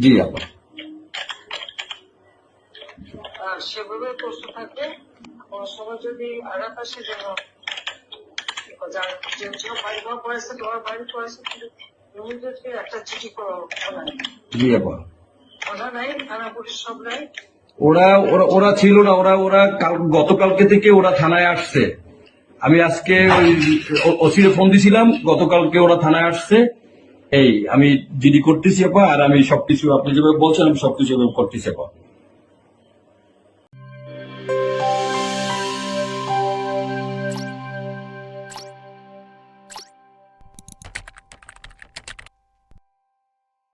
জি আপা। সেভাবে থাকবে কোনো সময় যদি আঘাত আসে যেন নাই। ওরা ওরা ওরা ছিল না ওরা ওরা কাল- গতকালকে থেকে ওরা থানায় আসছে। আমি আজকে ওই ওসিরে ফোন দিছিলাম গতকালকে ওরা থানায় আসছে। এই, আমি জিডি করতেছি আপা, আর আমি সবকিছু আপনি যেভাবে বলছেন, আমি সবকিছু করতেছি আপা।